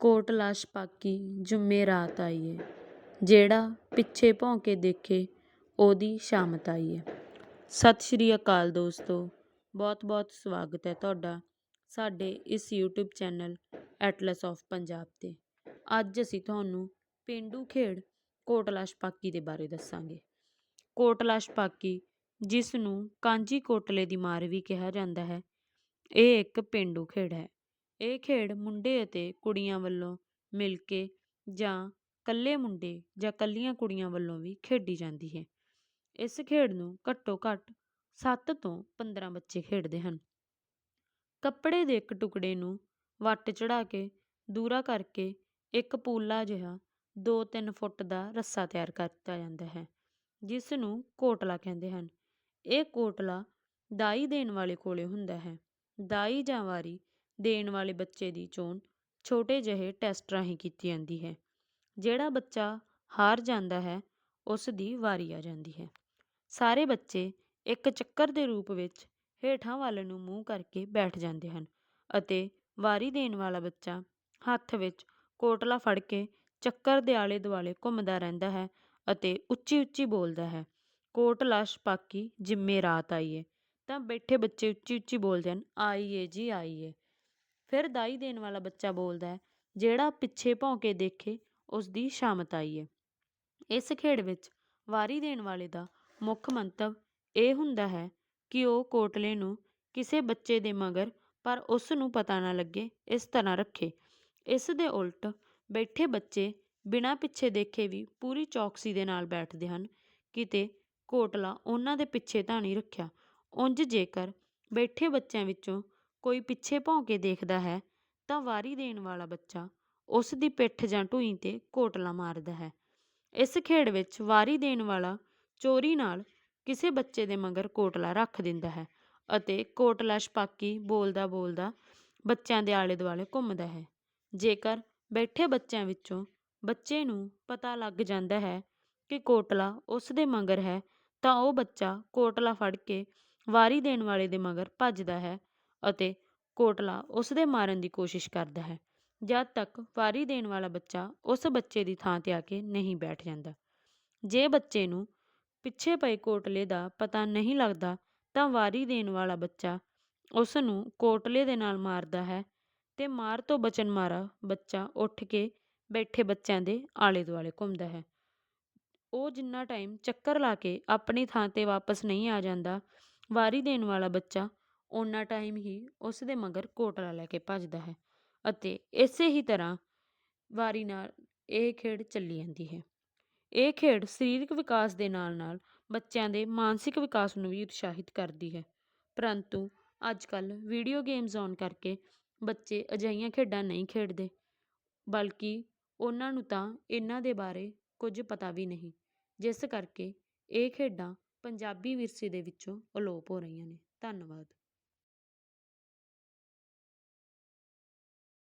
ਕੋਟ ਲਾਸ਼ ਪਾਕੀ ਜੁੰਮੇ ਰਾਤ ਆਈ ਏ ਜਿਹੜਾ ਪਿੱਛੇ ਭੌਂ ਕੇ ਦੇਖੇ, ਉਹਦੀ ਸ਼ਾਮਤ ਆਈ ਏ ਸਤਿ ਸ਼੍ਰੀ ਅਕਾਲ ਦੋਸਤੋ ਬਹੁਤ ਬਹੁਤ ਸਵਾਗਤ ਹੈ ਤੁਹਾਡਾ ਸਾਡੇ ਇਸ YouTube channel Atlas of Punjab 'ਤੇ। ਅੱਜ ਅਸੀਂ ਤੁਹਾਨੂੰ ਪੇਂਡੂ ਖੇਡ ਕੋਟਲਾ ਪਾਕੀ ਦੇ ਬਾਰੇ ਦੱਸਾਂਗੇ। ਕੋਟਲਾ ਪਾਕੀ ਜਿਸ ਨੂੰ ਕਾਂਜੀ ਕੋਟਲੇ ਦੀ ਮਾਰ ਵੀ ਕਿਹਾ ਜਾਂਦਾ ਹੈ, ਇਹ ਇੱਕ ਪੇਂਡੂ ਖੇਡ ਹੈ। ਇਹ ਖੇਡ ਮੁੰਡੇ ਅਤੇ ਕੁੜੀਆਂ ਵੱਲੋਂ ਮਿਲ ਕੇ ਜਾਂ ਇਕੱਲੇ ਮੁੰਡੇ ਜਾਂ ਇਕੱਲੀਆਂ ਕੁੜੀਆਂ ਵੱਲੋਂ ਵੀ ਖੇਡੀ ਜਾਂਦੀ ਹੈ। ਇਸ ਖੇਡ ਨੂੰ ਘੱਟੋ ਘੱਟ ਸੱਤ ਤੋਂ 15 ਬੱਚੇ ਖੇਡਦੇ ਹਨ। ਕੱਪੜੇ ਦੇ ਇੱਕ ਟੁਕੜੇ ਨੂੰ ਵੱਟ ਚੜਾ ਕੇ ਦੂਰਾ ਕਰਕੇ ਇੱਕ ਪੂਲਾ ਜਿਹਾ 2-3 ਫੁੱਟ ਦਾ ਰੱਸਾ ਤਿਆਰ ਕੀਤਾ ਜਾਂਦਾ ਹੈ, ਜਿਸ ਨੂੰ ਕੋਟਲਾ ਕਹਿੰਦੇ ਹਨ। ਇਹ ਕੋਟਲਾ ਦਾਈ ਦੇਣ ਵਾਲੇ ਕੋਲੇ ਹੁੰਦਾ ਹੈ। ਦਾਈ ਜਾਂ ਵਾਰੀ ਦੇਣ ਵਾਲੇ ਬੱਚੇ ਦੀ ਚੋਣ ਛੋਟੇ ਜਿਹੇ ਟੈਸਟ ਰਾਹੀਂ ਕੀਤੀ ਜਾਂਦੀ ਹੈ। ਜਿਹੜਾ ਬੱਚਾ ਹਾਰ ਜਾਂਦਾ ਹੈ, ਉਸ ਦੀ ਵਾਰੀ ਆ ਜਾਂਦੀ ਹੈ। ਸਾਰੇ ਬੱਚੇ ਇੱਕ ਚੱਕਰ ਦੇ ਰੂਪ ਵਿੱਚ ਹੇਠਾਂ ਵੱਲ ਨੂੰ ਮੂੰਹ ਕਰਕੇ ਬੈਠ ਜਾਂਦੇ ਹਨ ਅਤੇ ਵਾਰੀ ਦੇਣ ਵਾਲਾ ਬੱਚਾ ਹੱਥ ਵਿੱਚ ਕੋਟਲਾ ਫੜ ਕੇ ਚੱਕਰ ਦੇ ਆਲੇ ਦੁਆਲੇ ਘੁੰਮਦਾ ਰਹਿੰਦਾ ਹੈ ਅਤੇ ਉੱਚੀ ਉੱਚੀ ਬੋਲਦਾ ਹੈ, ਕੋਟਲਾ ਛਪਾਕੀ ਜਿੰਮੇ ਰਾਤ ਆਈਏ। ਤਾਂ ਬੈਠੇ ਬੱਚੇ ਉੱਚੀ ਉੱਚੀ ਬੋਲਦੇ ਹਨ, ਆਈਏ ਜੀ, ਆਈਏ। ਫਿਰ ਦਾਈ ਦੇਣ ਵਾਲਾ ਬੱਚਾ ਬੋਲਦਾ ਹੈ, ਜਿਹੜਾ ਪਿੱਛੇ ਭੌਂ ਕੇ ਦੇਖੇ ਉਸ ਦੀ ਸ਼ਾਮਤ ਆਈ ਏ। ਇਸ ਖੇਡ ਵਿੱਚ ਵਾਰੀ ਦੇਣ ਵਾਲੇ ਦਾ ਮੁੱਖ ਮੰਤਵ ਇਹ ਹੁੰਦਾ ਹੈ ਕਿ ਉਹ ਕੋਟਲੇ ਨੂੰ ਕਿਸੇ ਬੱਚੇ ਦੇ ਮਗਰ ਪਰ ਉਸ ਨੂੰ ਪਤਾ ਨਾ ਲੱਗੇ, ਇਸ ਤਰ੍ਹਾਂ ਰੱਖੇ। ਇਸ ਦੇ ਉਲਟ ਬੈਠੇ ਬੱਚੇ ਬਿਨਾਂ ਪਿੱਛੇ ਦੇਖੇ ਵੀ ਪੂਰੀ ਚੌਕਸੀ ਦੇ ਨਾਲ ਬੈਠਦੇ ਹਨ। ਕਿਤੇ ਕੋਟਲਾ ਉਹਨਾਂ ਦੇ ਪਿੱਛੇ ਤਾਂ ਨਹੀਂ ਰੱਖਿਆ। ਉਂਝ ਜੇਕਰ ਬੈਠੇ ਬੱਚਿਆਂ ਵਿੱਚੋਂ ਕੋਈ ਪਿੱਛੇ ਭੌਂ ਕੇ ਦੇਖਦਾ ਹੈ ਤਾਂ ਵਾਰੀ ਦੇਣ ਵਾਲਾ ਬੱਚਾ ਉਸ ਦੀ ਪਿੱਠ ਜਾਂ ਢੂਈ 'ਤੇ ਕੋਟਲਾ ਮਾਰਦਾ ਹੈ। ਇਸ ਖੇਡ ਵਿੱਚ ਵਾਰੀ ਦੇਣ ਵਾਲਾ ਚੋਰੀ ਨਾਲ ਕਿਸੇ ਬੱਚੇ ਦੇ ਮਗਰ ਕੋਟਲਾ ਰੱਖ ਦਿੰਦਾ ਹੈ ਅਤੇ ਕੋਟਲਾ ਛਪਾਕੀ ਬੋਲਦਾ ਬੋਲਦਾ ਬੱਚਿਆਂ ਦੇ ਆਲੇ ਦੁਆਲੇ ਘੁੰਮਦਾ ਹੈ। ਜੇਕਰ ਬੈਠੇ ਬੱਚਿਆਂ ਵਿੱਚੋਂ ਬੱਚੇ ਨੂੰ ਪਤਾ ਲੱਗ ਜਾਂਦਾ ਹੈ ਕਿ ਕੋਟਲਾ ਉਸ ਦੇ ਮਗਰ ਹੈ ਤਾਂ ਉਹ ਬੱਚਾ ਕੋਟਲਾ ਫੜ ਕੇ ਵਾਰੀ ਦੇਣ ਵਾਲੇ ਦੇ ਮਗਰ ਭੱਜਦਾ ਹੈ ਅਤੇ ਕੋਟਲਾ ਉਸ ਦੇ ਮਾਰਨ ਦੀ ਕੋਸ਼ਿਸ਼ ਕਰਦਾ ਹੈ। ਜਦ ਤੱਕ ਵਾਰੀ ਦੇਣ ਵਾਲਾ ਬੱਚਾ ਉਸ ਬੱਚੇ ਦੀ ਥਾਂ 'ਤੇ ਆ ਕੇ ਨਹੀਂ ਬੈਠ ਜਾਂਦਾ। ਜੇ ਬੱਚੇ ਨੂੰ ਪਿੱਛੇ ਪਏ ਕੋਟਲੇ ਦਾ ਪਤਾ ਨਹੀਂ ਲੱਗਦਾ ਤਾਂ ਵਾਰੀ ਦੇਣ ਵਾਲਾ ਬੱਚਾ ਉਸ ਨੂੰ ਕੋਟਲੇ ਦੇ ਨਾਲ ਮਾਰਦਾ ਹੈ ਤੇ ਮਾਰ ਤੋਂ ਬਚਣ ਮਾਰਾ ਬੱਚਾ ਉੱਠ ਕੇ ਬੈਠੇ ਬੱਚਿਆਂ ਦੇ ਆਲੇ ਦੁਆਲੇ ਘੁੰਮਦਾ ਹੈ। ਉਹ ਜਿੰਨਾ ਟਾਈਮ ਚੱਕਰ ਲਾ ਕੇ ਆਪਣੀ ਥਾਂ 'ਤੇ ਵਾਪਸ ਨਹੀਂ ਆ ਜਾਂਦਾ, ਵਾਰੀ ਦੇਣ ਵਾਲਾ ਬੱਚਾ ਓਨਾ ਟਾਈਮ ਹੀ ਉਸ ਦੇ ਮਗਰ ਕੋਟਲਾ ਲੈ ਕੇ ਭੱਜਦਾ ਹੈ ਅਤੇ ਇਸੇ ਹੀ ਤਰ੍ਹਾਂ ਵਾਰੀ ਨਾਲ ਇਹ ਖੇਡ ਚੱਲੀ ਜਾਂਦੀ ਹੈ। ਇਹ ਖੇਡ ਸਰੀਰਕ ਵਿਕਾਸ ਦੇ ਨਾਲ ਨਾਲ ਬੱਚਿਆਂ ਦੇ ਮਾਨਸਿਕ ਵਿਕਾਸ ਨੂੰ ਵੀ ਉਤਸ਼ਾਹਿਤ ਕਰਦੀ ਹੈ। ਪਰੰਤੂ ਅੱਜ ਕੱਲ੍ਹ ਵੀਡੀਓ ਗੇਮਸ ਆਉਣ ਕਰਕੇ ਬੱਚੇ ਅਜਿਹੀਆਂ ਖੇਡਾਂ ਨਹੀਂ ਖੇਡਦੇ, ਬਲਕਿ ਉਹਨਾਂ ਨੂੰ ਤਾਂ ਇਹਨਾਂ ਦੇ ਬਾਰੇ ਕੁਝ ਪਤਾ ਵੀ ਨਹੀਂ, ਜਿਸ ਕਰਕੇ ਇਹ ਖੇਡਾਂ ਪੰਜਾਬੀ ਵਿਰਸੇ ਦੇ ਵਿੱਚੋਂ ਅਲੋਪ ਹੋ ਰਹੀਆਂ ਨੇ। ਧੰਨਵਾਦ।